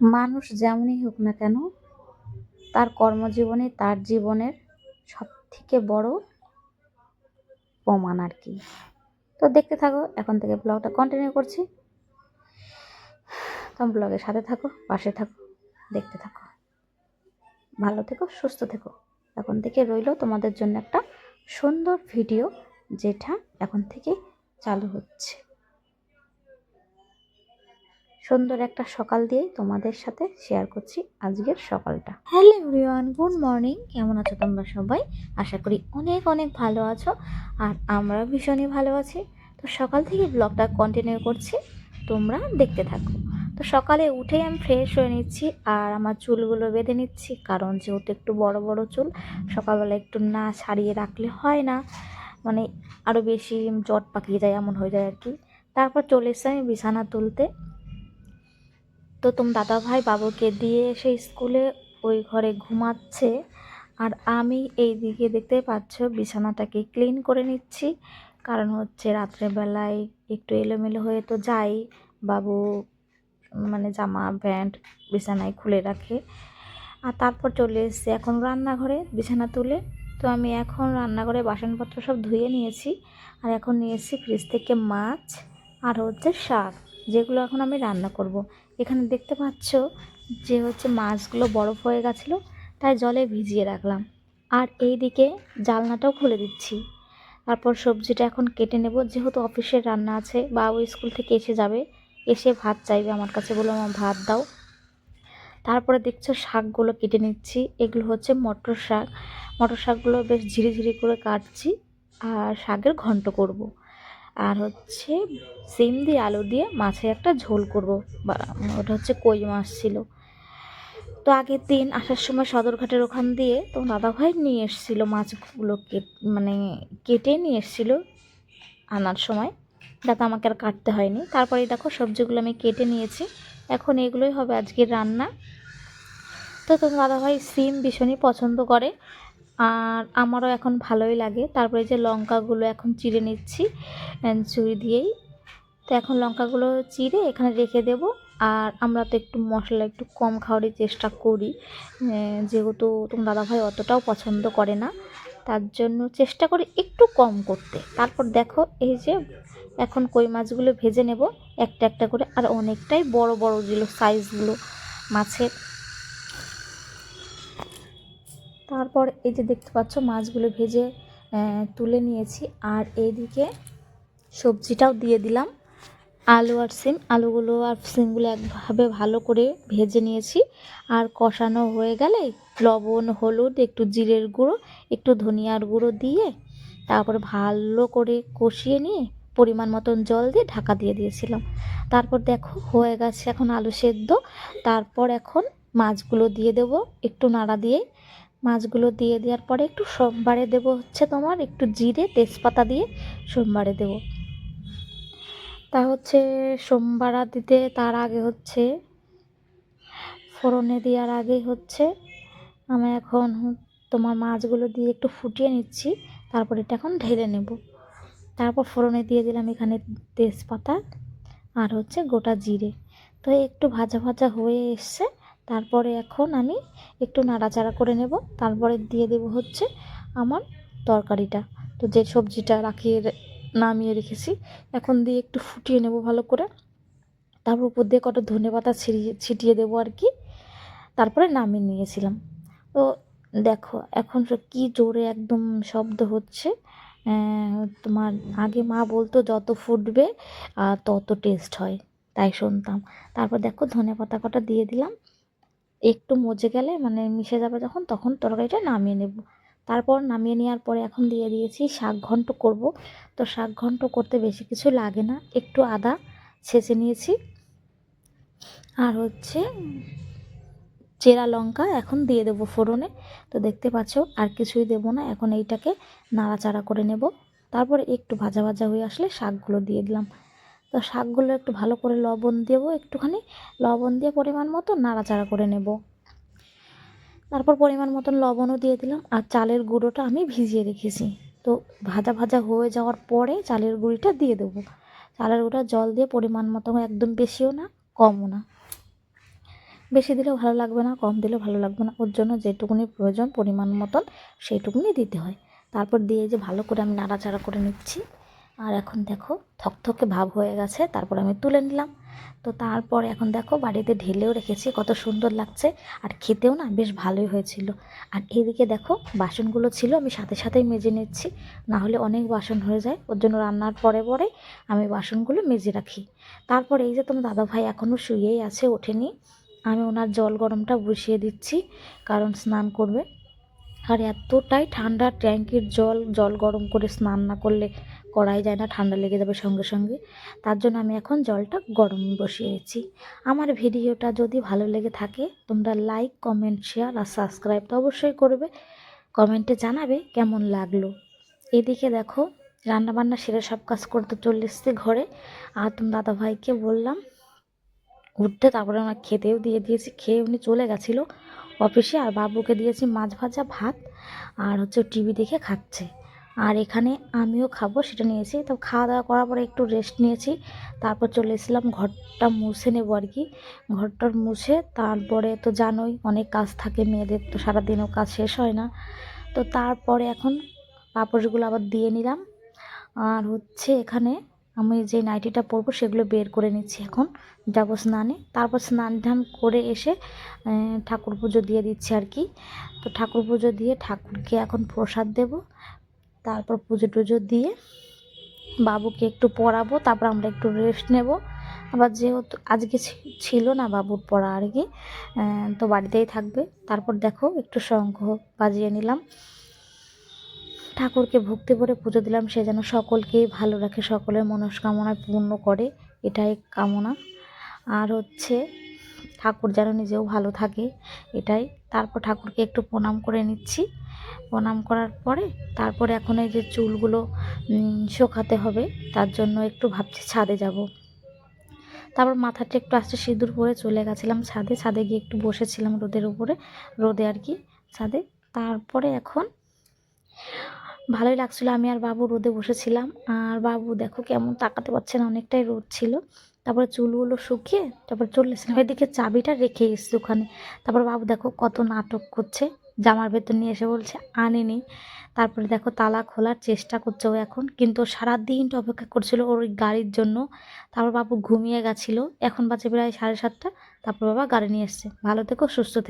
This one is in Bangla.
মানুষ যেমনই হোক না কেন, তার কর্মজীবনে তার জীবনের সব থেকে বড় প্রমাণ আর কি। তো দেখতে থাকো, এখন থেকে ব্লগটা কন্টিনিউ করছি। তোমরা ব্লগের সাথে থাকো, পাশে থাকো, দেখতে থাকো। ভালো থেকো, সুস্থ থেকো। এখন থেকে রইল তোমাদের জন্য একটা সুন্দর ভিডিও যেটা এখন থেকে চালু হচ্ছে। সুন্দর একটা সকাল দিয়ে তোমাদের সাথে শেয়ার করছি আজকের সকালটা। হ্যালো এভরিওয়ান গুড মর্নিং কেমন আছো তোমরা সবাই? আশা করি অনেক অনেক ভালো আছো আর আমরা ভীষণই ভালো আছি। তো সকাল থেকে ব্লগটা কন্টিনিউ করছি, তোমরা দেখতে থাকো। তো সকালে উঠেই আমি ফ্রেশ হয়ে নিচ্ছি আর আমার চুলগুলো বেঁধে নিচ্ছি, কারণ যেহেতু একটু বড় বড় চুল, সকালবেলা একটু না সারিয়ে রাখলে হয় না। মানে আরও বেশি জট পাকিয়ে যায়, এমন হয়ে যায় আর কি। তারপর চলে এসে আমি বিছানা তুলতে। তো তোম দাদা ভাই বাবুকে দিয়ে এসে স্কুলে ওই ঘরে ঘুমাচ্ছে। আর আমি এই দিকে দেখতে পাচ্ছ, বিছানাটাকে ক্লিন করে নিচ্ছি। কারণ হচ্ছে রাত্রেবেলায় একটু এলোমেলো হয়ে তো যাই। বাবু মানে জামা, প্যান্ট বিছানায় খুলে রাখে। আর তারপর চলে এসছে এখন রান্নাঘরে বিছানা তুলে। তো আমি এখন রান্নাঘরে বাসনপত্র সব ধুয়ে নিয়েছি। আর এখন নিয়েছি ফ্রিজ থেকে মাছ আর হচ্ছে শাক, যেগুলো এখন আমি রান্না করব। এখানে দেখতে পাচ্ছ যে হচ্ছে মাছগুলো বরফ হয়ে গেছিল, তাই জলে ভিজিয়ে রাখলাম। আর এই দিকে জালনাটাও খুলে দিচ্ছি। তারপর সবজিটা এখন কেটে নেব। যেহেতু অফিসের রান্না আছে, বাবু স্কুল থেকে এসে যাবে, এসে ভাত চাইবে আমার কাছে বলে আমার ভাত দাও। তারপরে দেখছ শাকগুলো কেটে নিচ্ছি। এগুলো হচ্ছে মটর শাক। মটর শাকগুলো বেশ ঝিরি ঝিরি করে কাটছি, আর শাকের ঘন্ট করব। আর হচ্ছে সিম দিয়ে আলু দিয়ে মাছের একটা ঝোল করব। ওটা হচ্ছে কই মাছ ছিল। তো আগের দিন আসার সময় সদরঘাটের ওখান দিয়ে তো দাদাভাই নিয়ে এসেছিল মাছগুলো মানে কেটে নিয়ে এসেছিল আনার সময়। যাতে আমাকে আর কাটতে হয়নি। তারপরে দেখো সবজিগুলো আমি কেটে নিয়েছি। এখন এগুলোই হবে আজকের রান্না। তো তোমার দাদাভাই সিম ভীষণই পছন্দ করে। আর আমারও এখন ভালোই লাগে। তারপরে যে লঙ্কাগুলো এখন চিড়ে নিচ্ছি চুরি দিয়েই। তো এখন লঙ্কাগুলো চিড়ে এখানে রেখে দেব। আর আমরা তো একটু মশলা একটু কম খাওয়ারই চেষ্টা করি। যেহেতু তোমার দাদাভাই অতটাও পছন্দ করে না, তার জন্য চেষ্টা করি একটু কম করতে। তারপর দেখো এই যে এখন কই মাছগুলো ভেজে নেব। একটা একটা করে, আর অনেকটাই বড় বড় যেগুলো সাইজগুলো মাছের তারপর এই যে দেখতে পাচ্ছ, মাছগুলো ভেজে তুলে নিয়েছি। আর এইদিকে সবজিটাও দিয়ে দিলাম। আলু আর সিম, আলুগুলো আর সিমগুলো একভাবে ভালো করে ভেজে নিয়েছি। আর কষানো হয়ে গেলে লবণ, হলুদ, একটু জিরের গুঁড়ো, একটু ধনিয়ার গুঁড়ো দিয়ে তারপরে ভালো করে কষিয়ে নিয়ে পরিমাণ মতন জল দিয়ে ঢাকা দিয়ে দিয়েছিলাম। তারপর দেখো, হয়ে গেছে এখন আলু সেদ্ধ। তারপর এখন মাছগুলো দিয়ে দেব, একটু নাড়া দিয়ে। মাছগুলো দিয়ে দেওয়ার পরে একটু সোমবারে দেব হচ্ছে তোমার, একটু জিরে তেজপাতা দিয়ে সোমবারে দেব। তা হচ্ছে সোমবারা দিতে তার আগে হচ্ছে ফোড়নে দেওয়ার আগে হচ্ছে আমি এখন তোমার মাছগুলো দিয়ে একটু ফুটিয়ে নিচ্ছি, তারপর এটা এখন ঢেলে নেব। তারপর ফোড়নে দিয়ে দিলাম এখানে তেজপাতা আর হচ্ছে গোটা জিরে। তো একটু ভাজা ভাজা হয়ে এসছে তারপরে এখন আমি একটু নাড়াচাড়া করে নেব। তারপরে দিয়ে দেব হচ্ছে আমার তরকারিটা। তো যে সবজিটা রাখিয়ে নামিয়ে রেখেছি, এখন দিয়ে একটু ফুটিয়ে নেব ভালো করে। তারপর উপর দিয়ে কটা ধনে পাতা ছিটিয়ে ছিটিয়ে দেবো আর কি। তারপরে নামিয়ে নিয়েছিলাম। তো দেখো, এখন কি জোরে একদম শব্দ হচ্ছে। তোমার আগে মা বলতো, যত ফুটবে তত টেস্ট হয়। তাই শুনতাম। তারপর দেখো ধনে পাতা কটা দিয়ে দিলাম। একটু মজে গেলে মানে মিশে যাবে যখন, তখন তরকারিটা নামিয়ে নেব। তারপর নামিয়ে নেওয়ার পরে এখন দিয়ে দিয়েছি শাক ঘন্ট করব। তো শাক ঘন্ট করতে বেশি কিছু লাগে না, একটু আদা ছেঁচে নিয়েছি। আর হচ্ছে চেরা লঙ্কা এখন দিয়ে দেবো ফোড়নে। তো দেখতে পাচ্ছ, আর কিছুই দেবো না, এখন এইটাকে নাড়াচাড়া করে নেব। তারপরে একটু ভাজা ভাজা হয়ে আসলে শাকগুলো দিয়ে দিলাম। তো শাকগুলো একটু ভালো করে লবণ দেবো, একটুখানি লবণ দিয়ে পরিমাণ মতো নাড়াচাড়া করে নেব। তারপর পরিমাণ মতন লবণও দিয়ে দিলাম আর চালের গুঁড়োটা আমি ভিজিয়ে রেখেছি। তো ভাজা ভাজা হয়ে যাওয়ার পরে চালের গুঁড়িটা দিয়ে দেবো। চালের গুঁড়োটা জল দিয়ে পরিমাণ মতো একদম বেশিও না, কমও না। বেশি দিলেও ভালো লাগবে না, কম দিলেও ভালো লাগবে না, ওর জন্য যেটুকুনি প্রয়োজন পরিমাণ মতন সেইটুকুনি দিতে হয়। তারপর দিয়ে যে ভালো করে আমি নাড়াচাড়া করে নিচ্ছি। আর এখন দেখো থকথকে ভাব হয়ে গেছে, তারপর আমি তুলে নিলাম। তো তারপর এখন দেখো বাড়িতে ঢেলেও রেখেছি, কত সুন্দর লাগছে। আর খেতেও না বেশ ভালোই হয়েছিল। আর এদিকে দেখো বাসনগুলো ছিল, আমি সাথে সাথেই মেজে নিচ্ছি না হলে অনেক বাসন হয়ে যায়। ওর জন্য রান্নার পরে পরে আমি বাসনগুলো মেজে রাখি। তারপর এই যে তোমার দাদাভাই এখনও শুয়েই আছে, ওঠেনি। আমি ওনার জল গরমটা বসিয়ে দিচ্ছি, কারণ স্নান করবে। আর এতটাই ঠান্ডা ট্যাঙ্কির জল জল গরম করে স্নান না করলে করাই যায় না, ঠান্ডা লেগে যাবে সঙ্গে সঙ্গে। তার জন্য আমি এখন জলটা গরম বসিয়েছি। আমার ভিডিওটা যদি ভালো লেগে থাকে, তোমরা লাইক কমেন্ট শেয়ার আর সাবস্ক্রাইব তো অবশ্যই করবে। কমেন্টে জানাবে কেমন লাগল। এদিকে দেখো, রান্নাবান্না সেরে সব কাজ করতে চলে এসেছি ঘরে। আর তুমি দাদাভাইকে বললাম, উঠতে তারপরে আমার খেতেও দিয়ে দিয়েছি, খেয়ে উনি চলে গেছিল। অফিসে আর বাবুকে দিয়েছি মাছ ভাজা ভাত আর হচ্ছে টিভি দেখে খাচ্ছে। আর এখানে আমিও খাব, সেটা নিয়েছি। তো খাওয়া দাওয়া করার পরে একটু রেস্ট নিয়েছি। তারপর চলে এসেছিলাম, ঘরটা মুছে নেব আর কি। ঘরটা মুছে, তারপরে তো জানোই অনেক কাজ থাকে মেয়েদের, তো সারাদিনও কাজ শেষ হয় না। তো তারপরে এখন পাপড়গুলো আবার দিয়ে নিলাম। আর হচ্ছে এখানে আমি যে নাইটিটা পরবো, সেগুলো বের করে নিচ্ছি এখন। যাব স্নানে। তারপর স্নান ধান করে এসে ঠাকুর পুজো দিয়ে দিচ্ছি আর কি। তো ঠাকুর পুজো দিয়ে ঠাকুরকে এখন প্রসাদ দেব। তারপর পুজো টুজো দিয়ে বাবুকে একটু পড়াবো, তারপর আমরা একটু রেস্ট নেব। আবার যেহেতু আজকে ছিল না বাবুর পড়া আর কি তো বাড়িতেই থাকবে। তারপর দেখো একটু শঙ্খ বাজিয়ে নিলাম। ঠাকুরকে ভক্তি করে পুজো দিলাম, সে যেন সকলকেই ভালো রাখে, সকলের মনস্কামনা পূর্ণ করে, এটাই কামনা। আর হচ্ছে ঠাকুর যেন নিজেও ভালো থাকে, এটাই। তারপর ঠাকুরকে একটু প্রণাম করে নিচ্ছি। প্রণাম করার পরে তারপরে এখন এই যে চুলগুলো শোকাতে হবে, তার জন্য একটু ভাবছি ছাদে যাব। তারপর মাথাটা একটু আস্তে সিঁদুর পরে চলে গেছিলাম ছাদে। ছাদে গিয়ে একটু বসেছিলাম রোদের উপরে, রোদে আর কি ছাদে। তারপরে এখন ভালোই লাগছিল, আমি আর বাবু রোদে বসেছিলাম। আর বাবু দেখো কেমন তাকাতে পারছে না, অনেকটাই রোদ ছিল। তারপরে চুলগুলো শুকিয়ে তারপর চলে এসেছিলাম এদিকে চাবিটা রেখে এসেছি ওখানে। তারপর বাবু দেখো কত নাটক করছে। জামার ভেতর নিয়ে এসে বলছে, আনেনি। তারপরে দেখো তালা খোলার চেষ্টা করছে ও এখন। কিন্তু সারাদিনটা অপেক্ষা করছিল ওর ওই গাড়ির জন্য। তারপর বাবু ঘুমিয়ে গেছিল। এখন বাজে প্রায় সাড়ে সাতটা। তারপর বাবা গাড়ি নিয়ে এসছে। ভালো থেকো, সুস্থ থেকো।